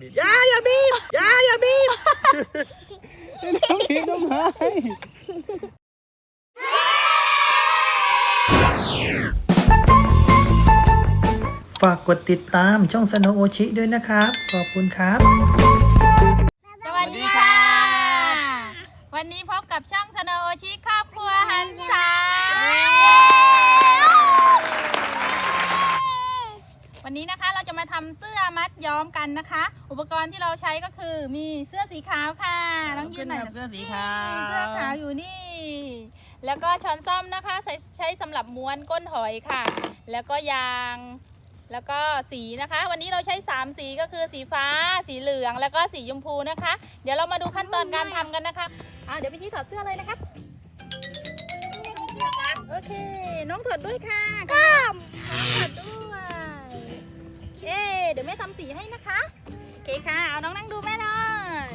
บีบอย่าอย่าบีบอย่าอย่าบีบน้องบีบทำไมฝากกดติดตามช่องสโนโอชิด้วยนะครับ ขอบคุณครับ สวัสดีค่ะ วันนี้พบกับช่องสโนโอชิครอบครัวหันษาวันนี้นะคะเราจะมาทำเสื้อมั ดย้อมกันนะคะ อุปกรณ์ที่เราใช้ก็คือมีเสื้อสีขาวค่ะน้องยืนหน่อยเสื้อสีขาวเสื้อขาวอยู่นี่ แล้วก็ช้อนซ่อมนะคะใช้ใช้สำหรับม้วนก้นหอยค่ะ แล้วก็ยางแล้วก็สีนะคะ วันนี้เราใช้ 3 สีก็คือสีฟ้า สีเหลืองแล้วก็สีชมพูนะคะ เดี๋ยวเรามาดูขั้นตอนการทำกันนะคะอ่าเดี๋ยวพี่จี้ถอดเสื้อเลยนะครับโอเค น้องถอดด้วยค่ะก้ามถอดด้วย เย้เดี๋ยวแม่ทำสีให้นะคะโอเคค่ะ เอาน้องนั่งดูแม่หน่อย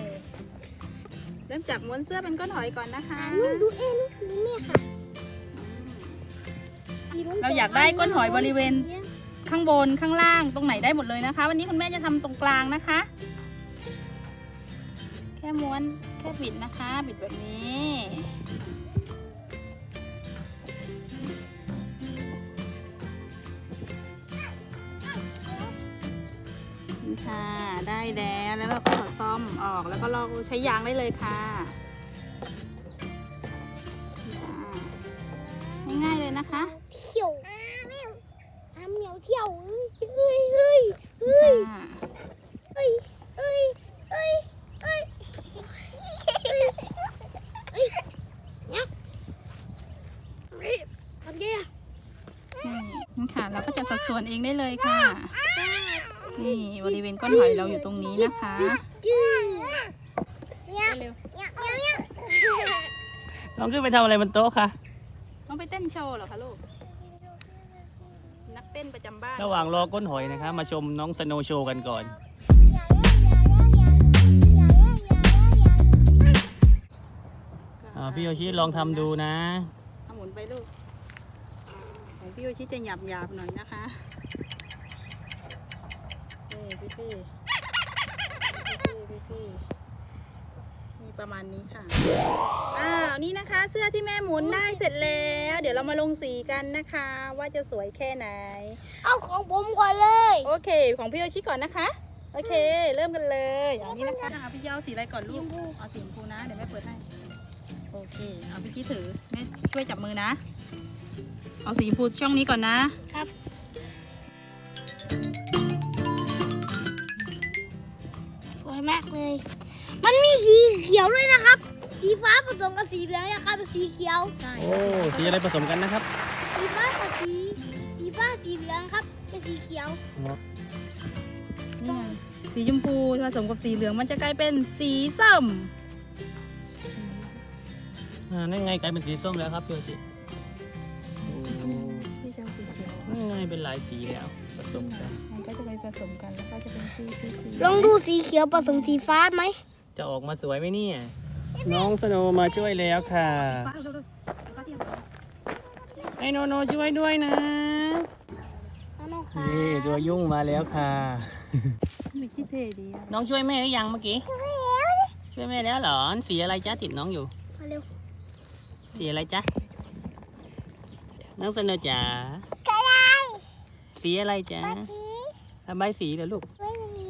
เริ่มจากม้วนเสื้อเป็นก้นหอยก่อนนะคะลูกดูเองลูกดูแม่ค่ะเราอยากได้ก้นหอยบริเวณ ข้างบนข้างล่างตรงไหนได้หมดเลยนะคะ วันนี้คุณแม่จะทำตรงกลางนะคะ แค่ม้วนแค่บิดนะคะ บิดแบบนี้ ค่ะ ได้แล้วแล้วเราก็ถอดซ่อมออกแล้วก็ลองใช้ยางได้เลยค่ะ ง่ายๆเลยนะคะ เที่ยวอาเหมียวเที่ยวเฮ้ยเฮ้ยเฮ้ยค่ะเฮ้ยเฮ้ยเฮ้ยเฮ้ยเฮ้ยเฮ้ยเนี่ยเฮ้ยทำยังไงนี่นี่ค่ะเราก็จะสัดส่วนเองได้เลยค่ะ นี่บริเวณก้นหอยเราอยู่ตรงนี้นะคะยืดเนี่ยเร็วเนี่ยเนี่ยน้องขึ้นไปทำอะไรบนโต๊ะคะๆต้องไปเต้นโชว์เหรอคะลูก นักเต้นประจำบ้าน ระหว่างรอก้นหอยนะคะ มาชมน้องสโนว์โชว์กันก่อน อ่าพี่โยชิลองทำดูนะ เอาหมุนไปลูกของพี่โยชิจะหยาบหยาบๆหน่อยนะคะเอ้ พี่พี่พี่พี่พี่มีประมาณนี้ค่ะ อ้าว นี่นะคะ เสื้อที่แม่หมุนได้เสร็จแล้ว เดี๋ยวเรามาลงสีกันนะคะ ว่าจะสวยแค่ไหน เอาของผมก่อนเลย โอเค ของพี่โยชิก่อนนะคะ โอเค เริ่มกันเลยอย่างนี้นะคะเอาพี่เจ้าสีอะไรก่อนลูก เอาสีชมพูนะ เดี๋ยวแม่เปิดให้ โอเค เอาพี่พี่ถือ แม่ช่วยจับมือนะ เอาสีชมพูช่องนี้ก่อนนะสวย มากเลย มันมีสีเขียวด้วยนะครับ สีฟ้าผสมกับสีเหลืองนะครับเป็นสีเขียวใช่โอ้สีอะไรผสมกันนะครับสีฟ้ากับสี สีฟ้าสีเหลืองครับ เป็นสีเขียว นี่ไงสีชมพูผสมกับสีเหลืองมันจะกลายเป็นสีส้ม อ่านั่นไงกลายเป็นสีส้มแล้วครับพี่โยชิ นั่นไงเป็นหลายสีแล้วผสมกัน มันก็จะไปผสมกันแล้วก็จะเป็นสีสีสีลองดูสีเขียวผสมสีฟ้าไหมจะออกมาสวยไหมเนี่ย น้องสโนว์มาช่วยแล้วค่ะฟ้าเร็วๆฟ้าเทียมไอโนโนช่วยด้วยนะน้องค่ะนี่ตัวยุ่งมาแล้วค่ะไม่คิดเท่ดีอะน้องช่วยแม่หรือยังเมื่อกี้ ช่วยแม่แล้วเหรอ สีอะไรจ๊ะติดน้องอยู่ มาเร็ว สีอะไรจ๊ะ น้องสโนว์จ๋ากระไร สีอะไรจ๊ะสีระบายสีเดี๋ยวลูก ไม่มี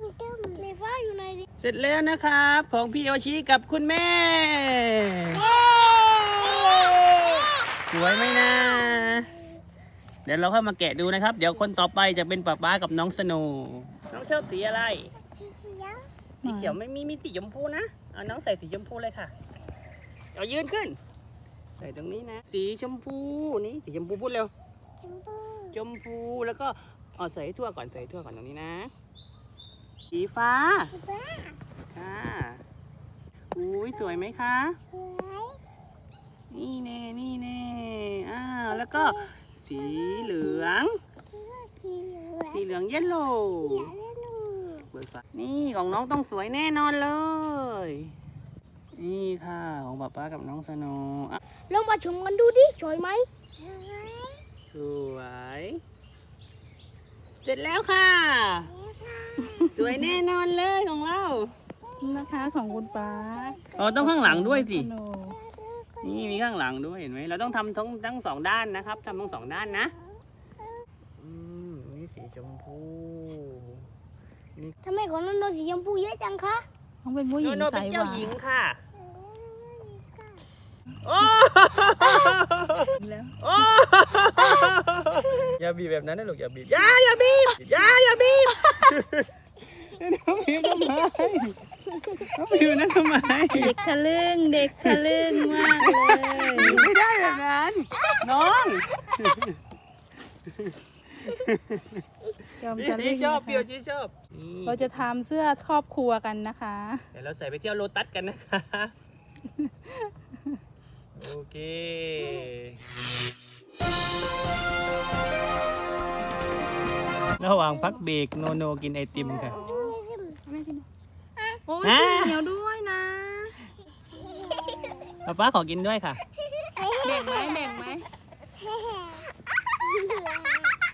มีเจ้ามีฟ้าอยู่ในนี้เสร็จแล้วนะครับ ของพี่โอชิกับคุณแม่ สวยไหมนะ เดี๋ยวเราค่อยมาแกะดูนะครับ เดี๋ยวคนต่อไปจะเป็นป๊าป๊ากับน้องสโนว์น้องชอบสีอะไรสีเขียวสีเขียวไม่มีมีสีชมพูนะ เอาน้องใส่สีชมพูเลยค่ะเอายืนขึ้น ใส่ตรงนี้นะ สีชมพูนี่สีชมพูพูดเร็ว ชมพู ชมพูแล้วก็เอาใส่ให้ทั่วก่อนใส่ให้ทั่วก่อนตรงนี้นะ สีฟ้าฟ้าค่ะอุ้ยสวยไหมคะสวยนี่แน่นี่แน่อ้าวแล้วก็สีเหลือง สีเหลืองสีเหลืองเยลโล่เขียวและลูกเปิดฝานี่ของน้องต้องสวยแน่นอนเลย นี่ค่ะของป๊าป๊ากับน้องสโนว์อะลองมาชมกันดูดิสวยไหมสวย เสร็จแล้วค่ะนี่ค่ะ สวยแน่นอนเลยของเรา นะคะของคุณป้าอ๋อต้องข้างหลังด้วยสิโนนี่มีข้างหลังด้วยเห็นไหมเราต้องทำทั้งทั้งสองด้านนะครับทำทั้งสองด้านนะ อืมนี่สีชมพูทำไมของโนโนสีชมพูเยอะจังคะต้องเป็นผู้หญิงโนโนใสเป็นหเจ้าวานหญิงค่ะ โอ้ แล้วโอ้ อย่าบีบแบบนั้นนะลูกอย่าบีบอย่าอย่าบีบอย่าอย่าบีบน้องบีบทำไมน้องบีบนั้นทำไมเด็กทะลึ่งเด็กทะลึ่งมากเลยไม่ได้แบบนั้น น้องจอมพี่ทะจีลึ่งชอบนะคะพี่จีชอบนี่เราจะทำเสื้อครอบครัวกันนะคะ เดี๋ยวเราใส่ไปเที่ยวโลตัสกันนะคะ โอเค ระหว่างพักเบรกโนโนกินไอติมค่ะ โอ้ยอะ เหนียวด้วยนะ ป๊าป้าขอกินด้วยค่ะ แบ่งไหมแบ่งไหม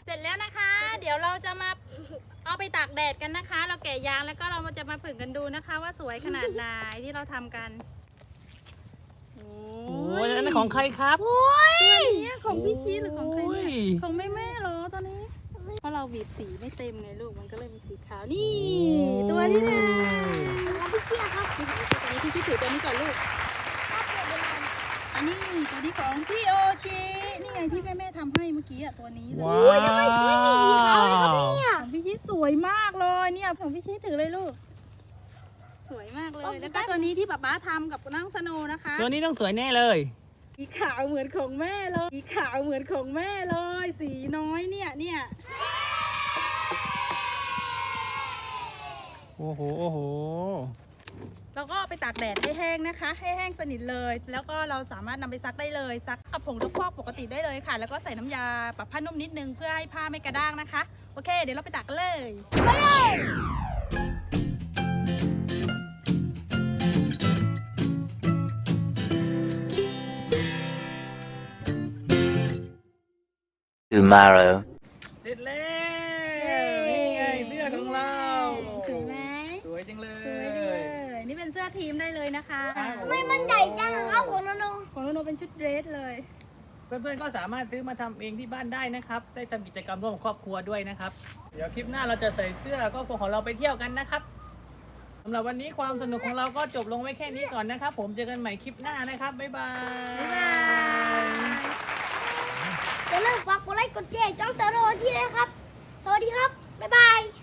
เสร็จแล้วนะคะ เดี๋ยวเราจะมาเอาไปตากแดดกันนะคะ เราแกะยางแล้วก็เรามาจะมาฝึกกันดูนะคะ ว่าสวยขนาดไหนที่เราทำกัน โอ้โอ้ยนั่นของใครครับ ตัวนี้ของพี่ชีหรือของใครโอ้เนี่ยยของแม่แม่เบีบสีไม่เต็มไงลูกมันก็เลยเป็นสีขาวนี่ ตัวที่หนึ่งพี่เชียครับตัวนี้พี่ชีถือตัวนี้ก่อนลูกอันนี้ตัวนี้ของพี่โอชินี่ไงที่แม่แม่ทำให้เมื่อกี้อะตัวนี้เลยว้าวของพี่ชีสวยมากเลยเนี่ยของพี่ชีถือเลยลูก สวยมากเลยแล้วก็ตัวนี้ที่ป๊าป๊าทำกับน้องสโนว์นะคะ ตัวนี้ต้องสวยแน่เลยสีขาวเหมือนของแม่เลยสีขาวเหมือนของแม่เลย สีน้อยเนี่ยเนี่ย โอ้โห โอ้โหแล้วก็เอาไปตากแดดให้แห้งนะคะ ให้แห้งสนิทเลย แล้วก็เราสามารถนำไปซักได้เลย ซักกับผงซักฟอกปกติได้เลยค่ะ แล้วก็ใส่น้ำยาปรับผ้านุ่มนิดนึงเพื่อให้ผ้าไม่กระด้างนะคะ โอเค เดี๋ยวเราไปตากกันเลย tomorrow. เสร็จแล้ว นี่ไงเสื้อของเรา สวยไหม สวยจังเลย สวยจังเลย นี่เป็นเสื้อทีมได้เลย นะคะไม่มันใหญ่จังครับของโนโนของโนเป็นชุดเดรสเลย เพื่อนๆก็สามารถซื้อมาทำเองที่บ้านได้นะครับ ได้ทำกิจกรรมร่วมกับครอบครัวด้วยนะครับ เดี๋ยวคลิปหน้าเราจะใส่เสื้อครอบครัวของเราไปเที่ยวกันนะครับสำหรับวันนี้ความสนุกของเราก็จบลงไว้แค่นี้ก่อนนะครับ ผมเจอกันใหม่คลิปหน้านะครับบ๊ายบาย บ๊ายบายอย่าลืมฝากกดไลค์กดแชร์จ้องสารโรที่เลยครับ สวัสดีครับ